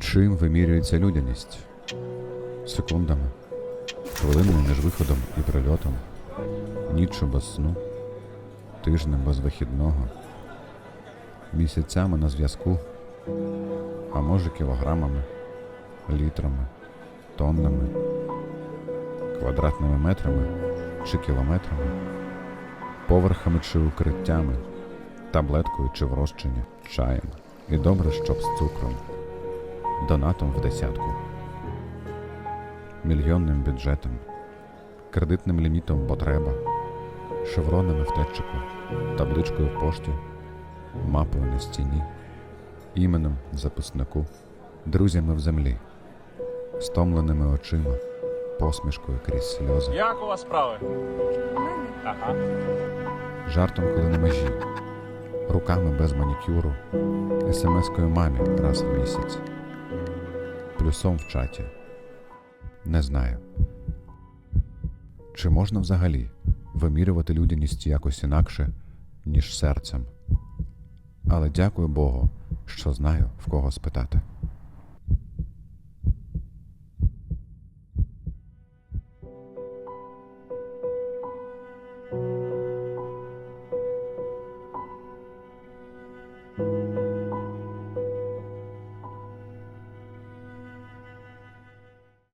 Чим вимірюється людяність? Секундами, хвилиною між виходом і прильотом, ніччю без сну, тижнем без вихідного, місяцями на зв'язку, а може кілограмами, літрами, тоннами, квадратними метрами чи кілометрами, поверхами чи укриттями, таблеткою чи в розчині, чаєм. І добре, щоб з цукром, донатом в десятку, мільйонним бюджетом, кредитним лімітом, бо треба, шевронами в тетчику, табличкою в пошті, мапою на стіні, іменем в записнику, друзями в землі, стомленими очима, посмішкою крізь сльози. Як у вас справи? Ага. жартом, коли на межі, руками без манікюру, смс-кою мамі раз в місяць, плюсом в чаті. Не знаю. Чи можна взагалі вимірювати людяність якось інакше, ніж серцем? Але дякую Богу, що знаю, в кого спитати.